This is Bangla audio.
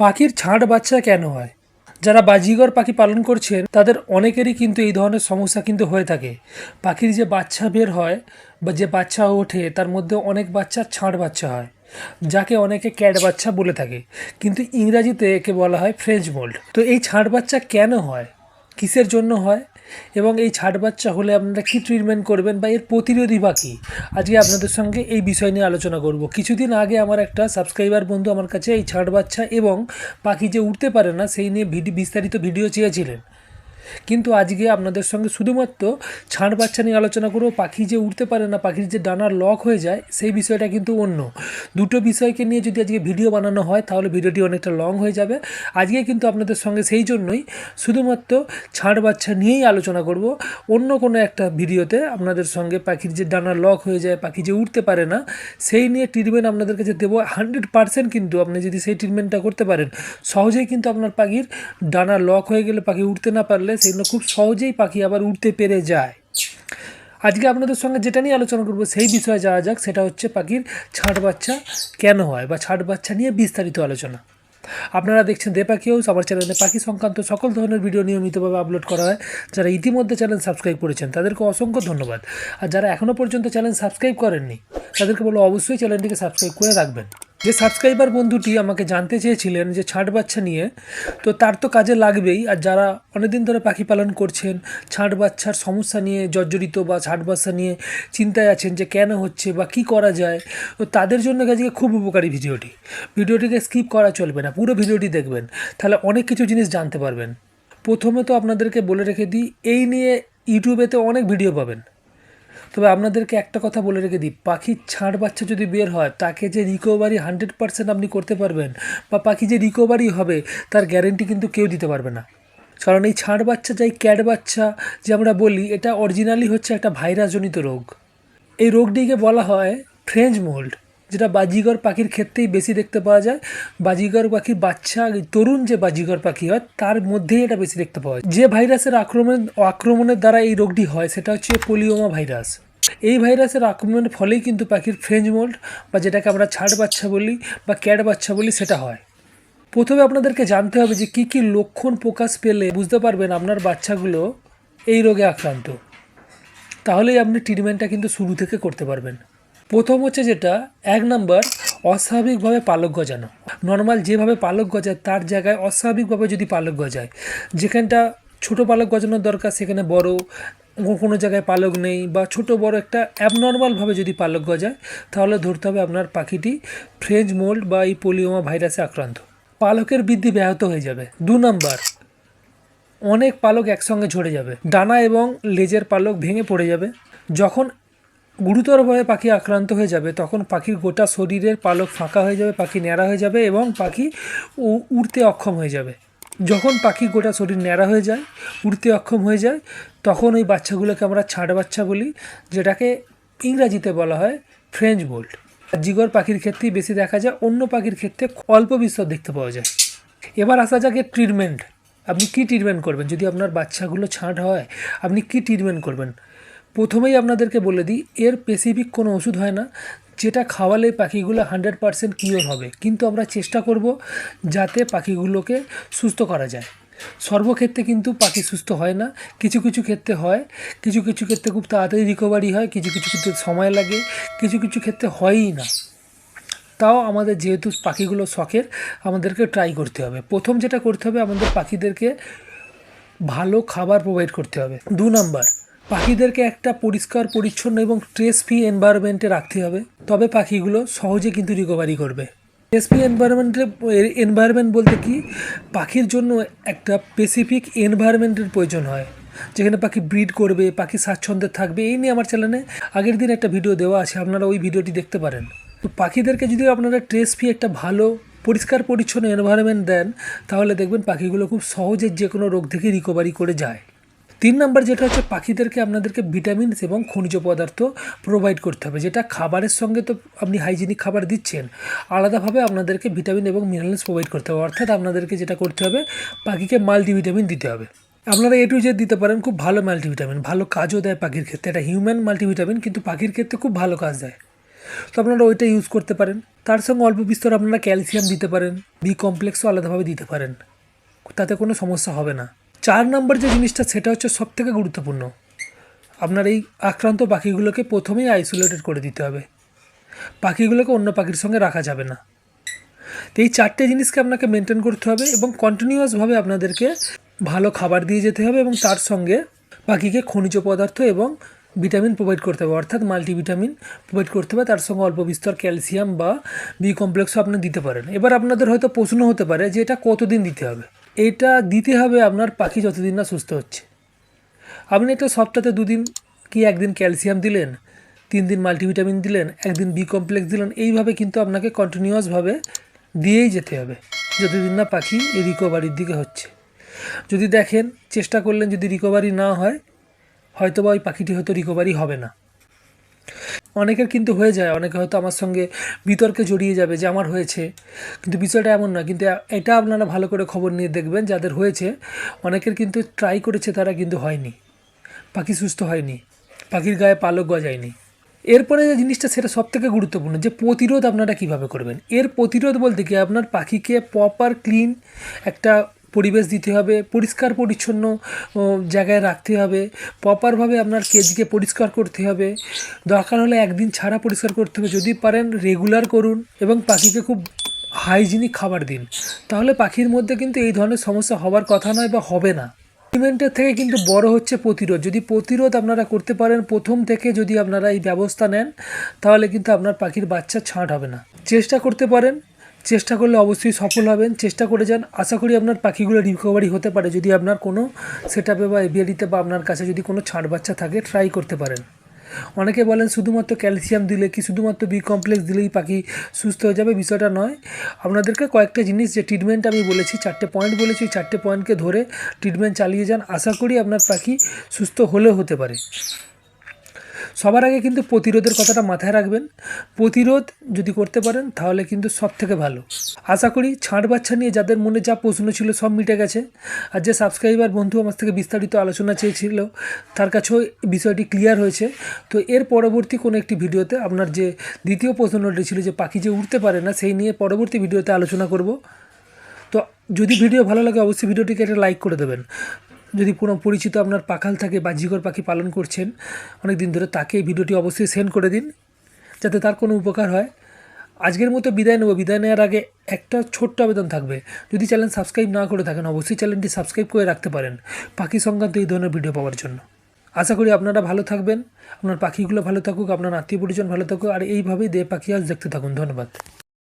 পাখির ছাঁট বাচ্চা কেন হয়? যারা বাজিগর পাখি পালন করছেন, তাদের অনেকেরই কিন্তু এই ধরনের সমস্যা কিন্তু হয়ে থাকে। পাখির যে বাচ্চা বের হয় বা যে বাচ্চা ওঠে, তার মধ্যে অনেক বাচ্চা ছাঁট বাচ্চা হয়, যাকে অনেকে ক্যাট বাচ্চা বলে থাকে। কিন্তু ইংরাজিতে একে বলা হয় ফ্রেঞ্চ মোল্ড তো এই ছাঁট বাচ্চা কেন হয়? কিসের জন্য হয়? এবং এই ছাট বাচ্চা হলে আপনারা কী ট্রিটমেন্ট করবেন বা এর প্রতিরোধী বা কী? আজকে আপনাদের সঙ্গে এই বিষয় নিয়ে আলোচনা করব। কিছুদিন আগে আমার একটা সাবস্ক্রাইবার বন্ধু আমার কাছে এই ছাট বাচ্চা এবং পাখি যে উঠতে পারে না, সেই নিয়ে ভিডিও বিস্তারিত ভিডিও চেয়েছিলেন। কিন্তু আজকে আপনাদের সঙ্গে শুধুমাত্র ছাড় বাচ্চা নিয়ে আলোচনা করব। পাখি যে উঠতে পারে না, পাখির যে ডানার লক হয়ে যায়, সেই বিষয়টা কিন্তু অন্য। দুটো বিষয়কে নিয়ে যদি আজকে ভিডিও বানানো হয়, তাহলে ভিডিওটি অনেকটা লং হয়ে যাবে। আজকে কিন্তু আপনাদের সঙ্গে সেই জন্যই শুধুমাত্র ছাড় বাচ্চা নিয়েই আলোচনা করব। অন্য কোনো একটা ভিডিওতে আপনাদের সঙ্গে পাখির যে ডানার লক হয়ে যায়, পাখি যে উঠতে পারে না, সেই নিয়ে ট্রিটমেন্ট আপনাদের কাছে দেবো। হান্ড্রেড পার্সেন্ট কিন্তু আপনি যদি সেই ট্রিটমেন্টটা করতে পারেন, সহজেই কিন্তু আপনার পাখির ডানা লক হয়ে গেলে, পাখি উঠতে না পারলে সেগুলো খুব সহজেই পাখি আবার উঠতে পেরে যায়। আজকে আপনাদের সঙ্গে যেটা নিয়ে আলোচনা করব, সেই বিষয়ে যাওয়া যাক। সেটা হচ্ছে পাখির ছাট বাচ্চা কেন হয় বা ছাট বাচ্চা নিয়ে বিস্তারিত আলোচনা। আপনারা দেখছেন দে পাখি হাউস, আমার চ্যানেলে পাখি সংক্রান্ত সকল ধরনের ভিডিও নিয়মিতভাবে আপলোড করা হয়। যারা ইতিমধ্যে চ্যানেল সাবস্ক্রাইব করেছেন, তাদেরকে অসংখ্য ধন্যবাদ। আর যারা এখনও পর্যন্ত চ্যানেল সাবস্ক্রাইব করেননি, তাদেরকে বলো অবশ্যই চ্যানেলটিকে সাবস্ক্রাইব করে রাখবেন। যে সাবস্ক্রাইবার বন্ধুটি আমাকে জানতে চেয়েছিলেন যে ছাঁট বাচ্চা নিয়ে, তো তার তো কাজে লাগবেই। আর যারা অনেকদিন ধরে পাখি পালন করছেন ছাঁট বাচ্চার সমস্যা নিয়ে জর্জরিত বা ছাঁট বাচ্চা নিয়ে চিন্তায় আছেন যে কেন হচ্ছে বা কি করা যায়, তো তাদের জন্য আজকে খুব উপকারী ভিডিওটি। ভিডিওটিকে স্কিপ করা চলবে না, পুরো ভিডিওটি দেখবেন। তাহলে অনেক কিছু জিনিস জানতে পারবেন। প্রথমে তো আপনাদেরকে বলে রেখে দিই, এই নিয়ে ইউটিউবেতে অনেক ভিডিও পাবেন। তবে আপনাদেরকে একটা কথা বলে রেখে দিই। পাখির ছাড় বাচ্চা যদি বের হয়, তাকে যে রিকভারি হান্ড্রেড পার্সেন্ট আপনি করতে পারবেন বা পাখি যে রিকভারি হবে, তার গ্যারেন্টি কিন্তু কেউ দিতে পারবে না। কারণ এই ছাড় বাচ্চা যাই ক্যাট বাচ্চা যে আমরা বলি, এটা অরিজিনালি হচ্ছে একটা ভাইরাসজনিত রোগ। এই রোগটিকে বলা হয় ফ্রেঞ্চ মোল্ড যেটা বাজিগর পাখির ক্ষেত্রেই বেশি দেখতে পাওয়া যায়। বাজিগর পাখির বাচ্চা তরুণ যে বাজিগর পাখি হয়, তার মধ্যেই এটা বেশি দেখতে পাওয়া যায়। যে ভাইরাসের আক্রমণ, আক্রমণের দ্বারা এই রোগটি হয়, সেটা হচ্ছে পোলিওমা ভাইরাস এই ভাইরাসের আক্রমণের ফলেই কিন্তু পাখির ফ্রেঞ্চ মোল্ড বা যেটাকে আমরা ছাড় বাচ্চা বলি বা ক্যাট বাচ্চা বলি, সেটা হয়। প্রথমে আপনাদেরকে জানতে হবে যে কী কী লক্ষণ প্রকাশ পেলে বুঝতে পারবেন আপনার বাচ্চাগুলো এই রোগে আক্রান্ত। তাহলেই আপনি ট্রিটমেন্টটা কিন্তু শুরু থেকে করতে পারবেন। প্রথম হচ্ছে যেটা, এক নাম্বার, অস্বাভাবিকভাবে পালক গজানো। নর্মাল যেভাবে পালক গজায়, তার জায়গায় অস্বাভাবিকভাবে যদি পালক গজায়, যেখানটা ছোট পালক গজানোর দরকার, সেখানে বড়, কোনো জায়গায় পালক নেই বা ছোট বড় একটা অ্যাবনর্মালভাবে যদি পালক গজায়, তাহলে ধরতে হবে আপনার পাখিটি ফ্রেঞ্চ মোল্ড বা এই পোলিওমা ভাইরাসে আক্রান্ত। পালকের বৃদ্ধি ব্যাহত হয়ে যাবে। দু নম্বর, অনেক পালক একসঙ্গে ঝরে যাবে। ডানা এবং লেজের পালক ভেঙে পড়ে যাবে। যখন গুরুতরভাবে পাখি আক্রান্ত হয়ে যাবে, তখন পাখির গোটা শরীরের পালক ফাঁকা হয়ে যাবে, পাখি ন্যাড়া হয়ে যাবে এবং পাখি উড়তে অক্ষম হয়ে যাবে। যখন পাখি গোটা শরীর ন্যাড়া হয়ে যায়, উড়তে অক্ষম হয়ে যায়, তখন ওই বাচ্চাগুলোকে আমরা ছাড় বাচ্চা বলি, যেটাকে ইংরাজিতে বলা হয় ফ্রেঞ্চ বোল্ট জিগর পাখির ক্ষেত্রেই বেশি দেখা যায়, অন্য পাখির ক্ষেত্রে অল্প বিস্তর দেখতে পাওয়া যায়। এবার আসা যাক ট্রিটমেন্ট আপনি কী ট্রিটমেন্ট করবেন? যদি আপনার বাচ্চাগুলো ছাঁট হয়, আপনি কী ট্রিটমেন্ট করবেন? প্রথমেই আপনাদেরকে বলে দিই, এর স্পেসিফিক কোনো ওষুধ হয় না। যেটা খাওয়ালে পাখিগুলো হান্ড্রেড পারসেন্ট কিওর হবে। কিন্তু আমরা চেষ্টা করব যাতে পাখিগুলোকে সুস্থ করা যায়। সর্বক্ষেত্রে কিন্তু পাখি সুস্থ হয় না। কিছু কিছু ক্ষেত্রে হয়, কিছু কিছু ক্ষেত্রে খুব তাড়াতাড়ি রিকভারি হয়, কিছু কিছু ক্ষেত্রে সময় লাগে, কিছু কিছু ক্ষেত্রে হয়ই না। তাও আমাদের যেহেতু পাখিগুলো শখের, আমাদেরকে ট্রাই করতে হবে। প্রথম যেটা করতে হবে, আমাদের পাখিদেরকে ভালো খাবার প্রোভাইড করতে হবে। দু নাম্বার পাখিদেরকে একটা পরিষ্কার, পরিচ্ছন্ন এবং স্ট্রেস ফ্রি এনভায়রনমেন্টে রাখতে হবে। তবে পাখিগুলো সহজে কিন্তু রিকভারি করবে। স্ট্রেস ফ্রি এনভায়রনমেন্টে এনভায়রনমেন্ট বলতে কি? পাখির জন্য একটা স্পেসিফিক এনভায়রনমেন্টের প্রয়োজন হয়। যেখানে পাখি ব্রিড করবে পাখি স্বাচ্ছন্দ্যে থাকবে। এই নিয়ে আমার চ্যানেলে আগের দিন একটা ভিডিও দেওয়া আছে, আপনারা ওই ভিডিওটি দেখতে পারেন। তো পাখিদেরকে যদি আপনারা ট্রেস ফ্রি একটা ভালো, পরিষ্কার, পরিচ্ছন্ন এনভায়রনমেন্ট দেন, তাহলে দেখবেন পাখিগুলো খুব সহজে যে কোনো রোগ থেকে রিকভারি করে যায়। তিন নম্বর যেটা হচ্ছে পাখিদেরকে আপনাদেরকে ভিটামিনস এবং খনিজ পদার্থ প্রোভাইড করতে হবে, যেটা খাবারের সঙ্গে তো আপনি হাইজিনিক খাবার দিচ্ছেন, আলাদাভাবে আপনাদেরকে ভিটামিন এবং মিনারেলস প্রোভাইড করতে হবে। অর্থাৎ আপনাদেরকে যেটা করতে হবে, পাখিকে মাল্টিভিটামিন দিতে হবে। আপনারা এ টু জেড দিতে পারেন, খুব ভালো মাল্টিভিটামিন ভালো কাজও দেয় পাখির ক্ষেত্রে। এটা হিউম্যান মাল্টিভিটামিন কিন্তু পাখির ক্ষেত্রে খুব ভালো কাজ দেয়। তো আপনারা ওইটা ইউজ করতে পারেন। তার সঙ্গে অল্প বিস্তর আপনারা ক্যালসিয়াম দিতে পারেন বি কমপ্লেক্সও আলাদাভাবে দিতে পারেন। তাতে কোনো সমস্যা হবে না। চার নম্বর যে জিনিসটা, সেটা হচ্ছে সব থেকে গুরুত্বপূর্ণ। আপনার এই আক্রান্ত পাখিগুলোকে প্রথমেই আইসোলেটেড করে দিতে হবে। পাখিগুলোকে অন্য পাখির সঙ্গে রাখা যাবে না। তো এই চারটে জিনিসকে আপনাকে মেনটেন করতে হবে এবং কন্টিনিউয়াসভাবে আপনাদেরকে ভালো খাবার দিয়ে যেতে হবে এবং তার সঙ্গে পাখিকে খনিজ পদার্থ এবং ভিটামিন প্রোভাইড করতে হবে। অর্থাৎ মাল্টিভিটামিন প্রোভাইড করতে হবে, তার সঙ্গে অল্প বিস্তর ক্যালসিয়াম বা বি কমপ্লেক্সও আপনি দিতে পারেন। এবার আপনাদের হয়তো প্রশ্ন হতে পারে যে এটা কতদিন দিতে হবে? এটা দিতে হবে আপনার পাখি যতদিন না সুস্থ হচ্ছে। আপনি একটা সপ্তাহে দুদিন কি একদিন ক্যালসিয়াম দিলেন তিন দিন মাল্টিভিটামিন দিলেন, একদিন বি কমপ্লেক্স দিলেন, এইভাবে কিন্তু আপনাকে কন্টিনিউয়াসভাবে দিয়েই যেতে হবে, যতদিন না পাখি এই রিকভারির দিকে হচ্ছে। যদি দেখেন, চেষ্টা করলেন যদি রিকভারি না হয় হয়তো বা ওই পাখিটি হয়তো রিকভারি হবে না। অনেকের কিন্তু হয়ে যায়, অনেকে হয়তো আমার সঙ্গে বিতর্কে জড়িয়ে যাবে যে আমার হয়েছে। কিন্তু বিষয়টা এমন না, কিন্তু এটা আপনারা ভালো করে খবর নিয়ে দেখবেন, যাদের হয়েছে, অনেকের কিন্তু ট্রাই করেছে, তারা কিন্তু হয়নি। পাখি সুস্থ হয়নি, পাখির গায়ে পালক গজায়নি। এরপরে যে জিনিসটা, সেটা সব থেকে গুরুত্বপূর্ণ, যে প্রতিরোধ আপনারা কীভাবে করবেন? এর প্রতিরোধ বলতে কি, আপনার পাখিকে প্রপার ক্লিন একটা পরিবেশ দিতে হবে, পরিষ্কার পরিচ্ছন্ন জায়গায় রাখতে হবে প্রপারভাবে আপনার কেজকে পরিষ্কার করতে হবে, দরকার হলে একদিন ছাড়া পরিষ্কার করতে হবে, যদি পারেন রেগুলার করুন এবং পাখিকে খুব হাইজিনিক খাবার দিন, তাহলে পাখির মধ্যে কিন্তু এই ধরনের সমস্যা হওয়ার কথা নয় বা হবে না। ট্রিটমেন্টের থেকে কিন্তু বড় হচ্ছে প্রতিরোধ, যদি প্রতিরোধ আপনারা করতে পারেন, প্রথম থেকে যদি আপনারা এই ব্যবস্থা নেন, তাহলে কিন্তু আপনার পাখির বাচ্চা ছাঁট হবে না। চেষ্টা করতে পারেন চেষ্টা করলে অবশ্যই সফল হবেন। চেষ্টা করে যান। আশা করি আপনার পাখিগুলো রিকভারি হতে পারে। যদি আপনার কোনো সেট আপে বা এভিয়ারিতে বা আপনার কাছে যদি কোনো ছাড় বাচ্চা থাকে ট্রাই করতে পারেন। অনেকে বলেন, শুধুমাত্র ক্যালসিয়াম দিলে কি? শুধুমাত্র বি কমপ্লেক্স দিলেই পাখি সুস্থ হয়ে যাবে? বিষয়টা নয়। আপনাদেরকে কয়েকটা জিনিস, যে ট্রিটমেন্ট আমি বলেছি, চারটে পয়েন্ট বলেছি, ওই চারটে পয়েন্টকে ধরে ট্রিটমেন্ট চালিয়ে যান। আশা করি আপনার পাখি সুস্থ হলেও হতে পারে। সবার আগে কিন্তু প্রতিরোধের কথাটা মাথায় রাখবেন। প্রতিরোধ যদি করতে পারেন, তাহলে কিন্তু সব থেকে ভালো। আশা করি ছাঁট বাচ্চা নিয়ে যাদের মনে যা প্রশ্ন ছিল সব মিটে গেছে। আর যে সাবস্ক্রাইবার বন্ধু আমার থেকে বিস্তারিত আলোচনা চেয়েছিল, তার কাছেও বিষয়টি ক্লিয়ার হয়েছে। তো এর পরবর্তী কোনো একটি ভিডিওতে আপনার যে দ্বিতীয় প্রশ্নটি ছিল যে পাখি যে উঠতে পারে না, সেই নিয়ে পরবর্তী ভিডিওতে আলোচনা করব। তো যদি ভিডিও ভালো লাগে, অবশ্যই ভিডিওটিকে একটা লাইক করে দেবেন। যদি কোনো পরিচিত আপনার পাখাল থাকে বা জিগর পাখি পালন করছেন অনেক দিন ধরে তাকে এই ভিডিওটি অবশ্যই সেন্ড করে দিন, যাতে তার কোনো উপকার হয়। আজকের মতো বিদায় নেব। বিদায় নেওয়ার আগে একটা ছোট্ট আবেদন থাকবে। যদি চ্যানেল সাবস্ক্রাইব না করে থাকেন, অবশ্যই চ্যানেলটি সাবস্ক্রাইব করে রাখতে পারেন, পাখি সংক্রান্ত এই ধরনের ভিডিও পাওয়ার জন্য। আশা করি আপনারা ভালো থাকবেন, আপনার পাখিগুলো ভালো থাকুক, আপনার আত্মীয় পরিজন ভালো থাকুক, আর এইভাবেই দে পাখি আজ দেখতে থাকুন। ধন্যবাদ।